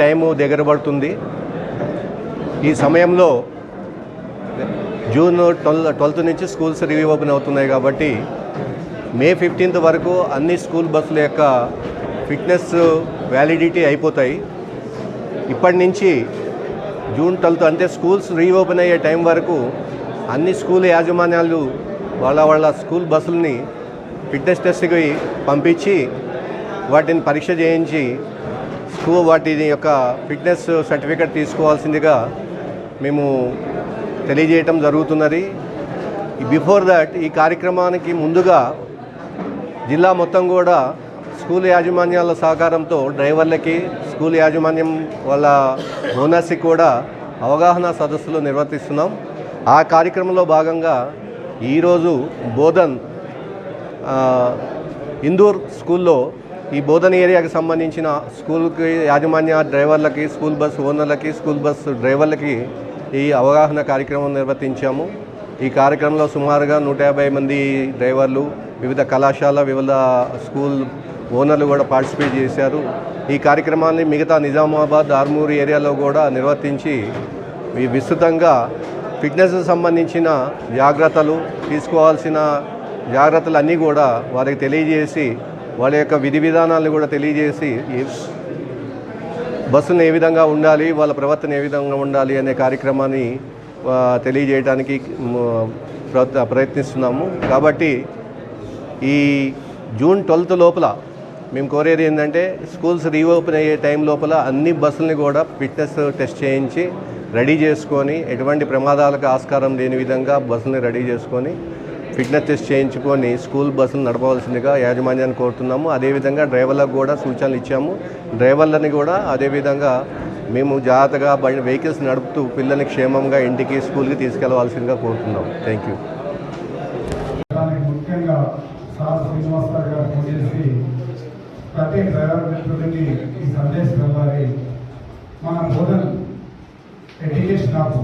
Time దగ్గర పడుతుంది ఈ సమయంలో జూన్ ట్వెల్వ్ ట్వెల్త్ నుంచి స్కూల్స్ రివ్యూ అవుతున్నాయి కాబట్టి మే ఫిఫ్టీన్త్ వరకు అన్ని స్కూల్ బస్సుల యొక్క ఫిట్నెస్ వ్యాలిడిటీ అయిపోతాయి. ఇప్పటి నుంచి జూన్ ట్వెల్త్ అంటే స్కూల్స్ రీఓపెన్ అయ్యే టైం వరకు అన్ని స్కూల్ యాజమాన్యాలు వాళ్ళ వాళ్ళ స్కూల్ బస్సుల్ని ఫిట్నెస్ టెస్ట్కి పంపించి వాటిని పరీక్ష చేయించి స్కూల్ వాటి యొక్క ఫిట్నెస్ సర్టిఫికెట్ తీసుకోవాల్సిందిగా మేము తెలియజేయటం జరుగుతున్నది. బిఫోర్ దట్ ఈ కార్యక్రమానికి ముందుగా జిల్లా మొత్తం కూడా స్కూల్ యాజమాన్యాల సహకారంతో డ్రైవర్లకి స్కూల్ యాజమాన్యం వాళ్ళ ఓనర్స్కి కూడా అవగాహన సదస్సులు నిర్వర్తిస్తున్నాం. ఆ కార్యక్రమంలో భాగంగా ఈరోజు బోధన్ ఇందూర్ స్కూల్లో ఈ బోధన ఏరియాకి సంబంధించిన స్కూల్కి యాజమాన్య డ్రైవర్లకి స్కూల్ బస్ ఓనర్లకి స్కూల్ బస్ డ్రైవర్లకి ఈ అవగాహన కార్యక్రమం నిర్వర్తించాము. ఈ కార్యక్రమంలో సుమారుగా నూట యాభై మంది డ్రైవర్లు వివిధ కళాశాల వివిధ స్కూల్ ఓనర్లు కూడా పార్టిసిపేట్ చేశారు. ఈ కార్యక్రమాన్ని మిగతా నిజామాబాద్ ఆర్మూరు ఏరియాలో కూడా నిర్వర్తించి విస్తృతంగా ఫిట్నెస్ సంబంధించిన జాగ్రత్తలు తీసుకోవాల్సిన జాగ్రత్తలు అన్నీ కూడా వారికి తెలియజేసి వాళ్ళ యొక్క విధి విధానాలను కూడా తెలియజేసి ఈ ఏ విధంగా ఉండాలి వాళ్ళ ప్రవర్తన ఏ విధంగా ఉండాలి అనే కార్యక్రమాన్ని తెలియజేయడానికి ప్రయత్నిస్తున్నాము. కాబట్టి ఈ జూన్ ట్వెల్త్ లోపల మేము కోరేది ఏంటంటే స్కూల్స్ రీఓపెన్ అయ్యే టైం లోపల అన్ని బస్సుల్ని కూడా ఫిట్నెస్ టెస్ట్ చేయించి రెడీ చేసుకొని ఎటువంటి ప్రమాదాలకు ఆస్కారం లేని విధంగా బస్సుల్ని రెడీ చేసుకొని ఫిట్నెస్ టెస్ట్ చేయించుకొని స్కూల్ బస్సులు నడపవలసిందిగా యాజమాన్యాన్ని కోరుతున్నాము. అదేవిధంగా డ్రైవర్లకు కూడా సూచనలు ఇచ్చాము. డ్రైవర్లని కూడా అదేవిధంగా మేము జాగ్రత్తగా బండి వెహికల్స్ నడుపుతూ పిల్లల్ని క్షేమంగా ఇంటికి స్కూల్కి తీసుకెళ్ళవలసిందిగా కోరుతున్నాం థ్యాంక్ యూ. ముఖ్యంగా సార్ గారు చేసి ప్రతి డ్రైవర్ మిత్రుడికి ఈ సందేశం వెళ్ళాలి మన బోధన ఎడ్యుకేషన్ ఆఫ్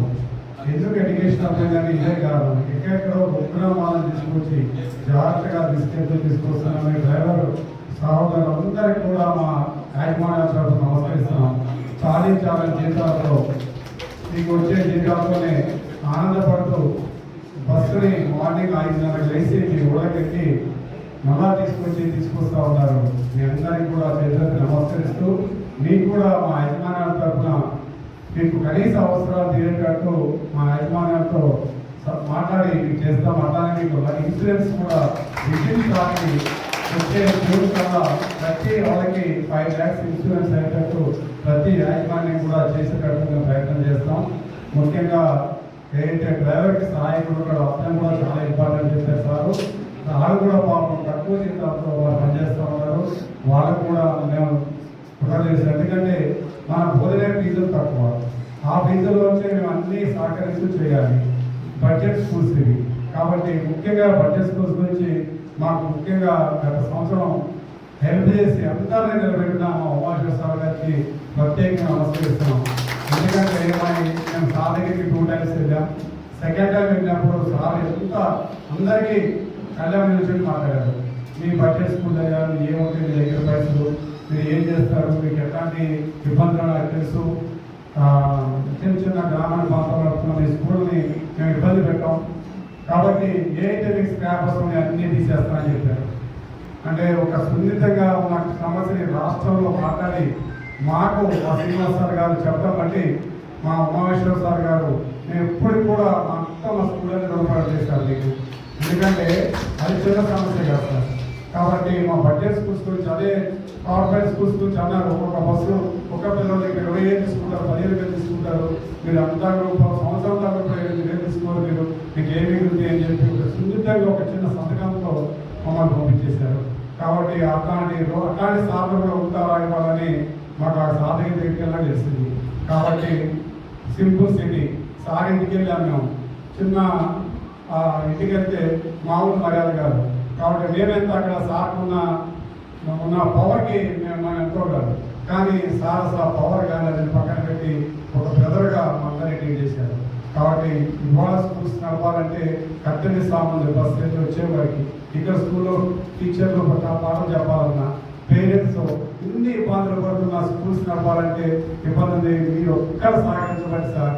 ఎందుకు ఎడ్యుకేషన్ ఆఫ్ కానీ ఇదే కాదు. ఎక్కడెక్కడో ఉపగ్రహాలను తీసుకొచ్చి జాగ్రత్తగా తీసుకెళ్తూ తీసుకొస్తున్నాం డ్రైవర్ సహోదరులందరికీ కూడా మా యాజమాన్య తరఫున నమస్కరిస్తున్నాం. చాలీ చాలా జీతాలతో మీకు వచ్చే జీతాలతోనే ఆనందపడుతూ బస్సుని మార్నింగ్ ఐదున్నరకు లేచి మీ ఊళ్ళకెక్కి మళ్ళా తీసుకొచ్చి తీసుకొస్తూ ఉన్నారు. మీ అందరికీ కూడా చేతులకు నమస్కరిస్తూ మీకు కూడా మా యజమానుల తరఫున మీకు కనీస అవసరాలు తీరేటట్టు మా యజమానులతో మాట్లాడి మీకు చేస్తాం. అట్లానే మీకు ఇన్సూరెన్స్ కూడా విజిట్ వచ్చే జూన్ కల్లా ప్రతి వాళ్ళకి ఫైవ్ ల్యాక్స్ ఇన్సూరెన్స్ అయ్యేటట్టు ప్రతి యాజమాన్యం కూడా చేసేటట్టు మేము ప్రయత్నం చేస్తాం. ముఖ్యంగా ఏంటంటే ప్రైవేట్ సహాయకులు కూడా అతను కూడా చాలా ఇంపార్టెంట్ చెప్పారు సారు. వాళ్ళు కూడా పాపం తక్కువ జీతాలతో వాళ్ళు పనిచేస్తూ ఉన్నారు వాళ్ళకు కూడా మేము కృతజ్ఞతలు ఎందుకంటే మన భోజన ఫీజులు తక్కువ ఆ ఫీజుల్లోంచి మేము అన్ని సహకరిస్తూ చేయాలి. బడ్జెట్ స్కూల్స్ ఇవి. కాబట్టి ముఖ్యంగా బడ్జెట్ స్కూల్స్ గురించి మాకు ముఖ్యంగా గత సంవత్సరం హెల్ప్ చేసి అందరినీ నిలబెట్టిన మా ఉమాశ్వర సార్ గారికి ప్రత్యేకంగా నమస్కరిస్తున్నాం ఎందుకంటే మేము సార్ దగ్గరికి టూ టైమ్స్ వెళ్ళాం. సెకండ్ టైం వెళ్ళినప్పుడు సార్ ఎంత అందరికీ కళ్యాణ్ నిలిచి మాట్లాడారు. మీ బడ్జెట్ స్కూల్ అయ్యా ఏముంటుంది మీ దగ్గర పైసలు మీరు ఏం చేస్తారు మీకు ఎట్లాంటి ఇబ్బందులు నాకు తెలుసు ఆ, చిన్న చిన్న గ్రామాల ప్రాంతంలో నడుపుతున్న మీ స్కూల్ని మేము ఇబ్బంది పెట్టాం. కాబట్టి ఏ అయితే మీకు స్క్రాప్ వస్తుంది అన్నీ తీసేస్తానని చెప్పారు. అంటే ఒక సున్నితంగా ఉన్న సమస్యని రాష్ట్రంలో మాట్లాడి మాకు మా శ్రీనివాస్ సార్ గారు చెప్పడం బట్టి మా ఉమామేశ్వర సార్ గారు నేను ఎప్పటికి కూడా మా మొత్తం మా స్కూళ్ళని రూపాయలు చేశారు మీకు. ఎందుకంటే అది చిన్న సమస్య కాదు సార్. కాబట్టి మా బడ్జెట్ స్కూల్స్ గురించి అదే కార్పొరేట్ స్కూల్స్ గురించి అన్నారు ఒక్కొక్క బస్సు ఒక పిల్లల దగ్గర ఇరవై ఏళ్ళు తీసుకుంటారు పదిహేను వేలు తీసుకుంటారు. మీరు అంతా కూడా సంవత్సరం దాకా కూడా ఎనిమిది వేలు తీసుకోరు మీరు. మీకు ఏమి మిగులుతుంది అని చెప్పి ఒక సున్నితంగా ఒక చిన్న సంతకంతో మమ్మల్ని పంపించేశారు. కాబట్టి అట్లాంటి అట్లాంటి సాధన కూడా ఉంటారా ఇవ్వాలని మాకు ఆ సాధన దగ్గరికి వెళ్ళా తెలిసింది కాబట్టి సింపుల్ సిటీ సార్ ఇంటికి వెళ్ళాము మేము. చిన్న ఆ, ఇంటికి వెళ్తే మామూలు మర్యాద కాదు. కాబట్టి మేమెంత అక్కడ సార్ ఉన్న పవర్కి మేము మనం ఎంతో కాదు. కానీ సార్ అసలు ఆ పవర్ కానీ అది పక్కన పెట్టి ఒక బ్రదర్గా మనందరినీ ట్రీట్ చేశారు. కాబట్టి ఇవాళ స్కూల్స్ నడపాలంటే కట్టని సామాన్లు బస్ నుంచి వచ్చేవారికి ఇక్కడ స్కూల్లో టీచర్లు ఒక పాఠం చెప్పాలన్నా పేరెంట్స్ ఇన్ని ఇబ్బందులు పడుతున్న స్కూల్స్ నడపాలంటే ఇబ్బంది మీరు ఒక్కడ సహకరించబడి సార్.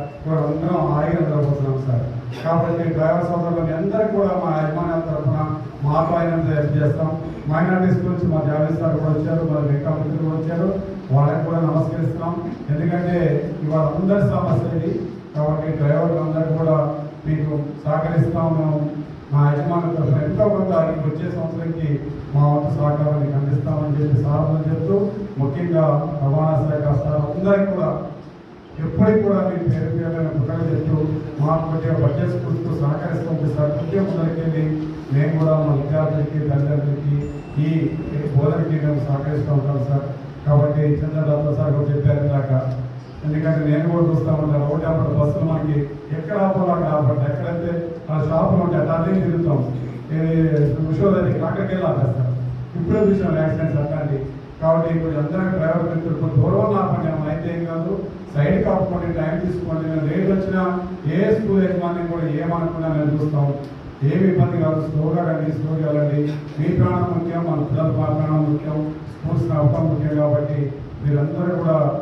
అందరం హాయిగా నిలబోతున్నాం సార్. కాబట్టి డ్రైవర్ సోదరులు అందరికీ కూడా మా యజమానుల తరఫున మా అభిప్రాయం తయారు చేస్తాం. మైనార్టీస్ గురించి మా జావేద్ సార్ కూడా వచ్చారు మా రేఖా మంత్రులు కూడా వచ్చారు. వాళ్ళకి కూడా నమస్కరిస్తున్నాం. ఎందుకంటే ఇవాళ అందరి సమస్య ఇది. కాబట్టి డ్రైవర్లు అందరూ కూడా మీకు సహకరిస్తాం మేము. మా యజమానుల తరఫున ఎంతో కొంత వచ్చే సంవత్సరంకి మా వంతు సహకారాన్ని అందిస్తామని చెప్పి సహాయం చెప్తూ ముఖ్యంగా రవాణా శాఖ సార్ అందరికీ కూడా ఎప్పటికి కూడా మీ పేరు మీద పుట్టక చెప్తూ మాకు కొద్దిగా బడ్జెట్ స్కూల్స్తో సహకరిస్తూ సార్. ఉద్యోగం దొరికింది మేము కూడా మా విద్యార్థులకి తల్లిదండ్రులకి ఈ బోధనకి మేము సహకరిస్తూ ఉంటాం సార్. కాబట్టి చంద్రదత్త సార్ కూడా చెప్పారు ఇందాక. ఎందుకంటే నేను కూడా చూస్తా ఉంటాను ఒకటి అప్పుడు బస్సులు మనకి ఎక్కడ ఆపాలో అక్కడ ఆపండి ఎక్కడైతే ఆ షాపులు ఉంటే అదే తిరుగుతాం. విశ్వదరికి అక్కడికి వెళ్ళాలి సార్. ఇప్పుడే చూసాం యాక్సిడెంట్స్ అట్లాంటి కాబట్టి ఇప్పుడు అందరూ డ్రైవర్ మిత్రులు కొంచెం దూరం అయితే ఏం కాదు. సైడ్ కాపుకోండి టైం తీసుకోండి. నేను లేట్ వచ్చినా ఏ స్కూల్ యజమాని కూడా ఏమనుకున్నా మేము చూస్తాం. ఏమి ఇబ్బంది కాదు. స్లోగా రండి స్లోగా వెళ్ళండి. మీ ప్రాణం ముఖ్యం మన పిల్లల ప్రాణం ముఖ్యం. స్కూల్స్ నడపడం ముఖ్యం కాబట్టి మీరందరూ కూడా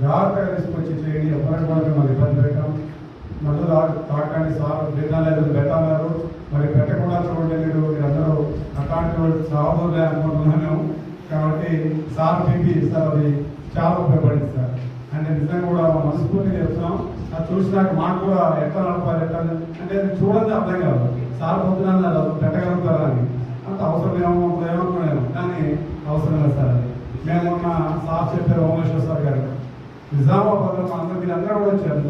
జాగ్రత్తగా తీసుకొచ్చి చేయండి. ఎవరికి కూడా మనం ఇబ్బంది పెట్టాం మందులు తా- తాకండి సార్. లేదు పెట్టాలన్నారు మరి పెట్టకుండా చూడండి మీరు. మీరందరూ అట్లాంటి వాళ్ళు సాగులే అనుకుంటున్నాను. కాబట్టి సార్ పిపి సార్ అది చాలా ఉపయోగపడింది సార్. అంటే నిజంగా కూడా మనస్ఫూర్తి చెప్తున్నాం. అది చూసినాక మాకు కూడా ఎట్లా నడపాలి ఎట్లా అంటే అది చూడండి అర్థం కాదు. సార్ పొద్దున పెట్టగలుగుతారా అని. అంత అవసరం ఏమో ఏమనుకున్నాను కానీ అవసరం లేదు సార్ అది. మేము మొన్న సార్ చెప్పారు ఓమేశ్వర్ సార్ గారు నిజామాబాద్లో అందరూ మీరు అందరూ కూడా వచ్చారు.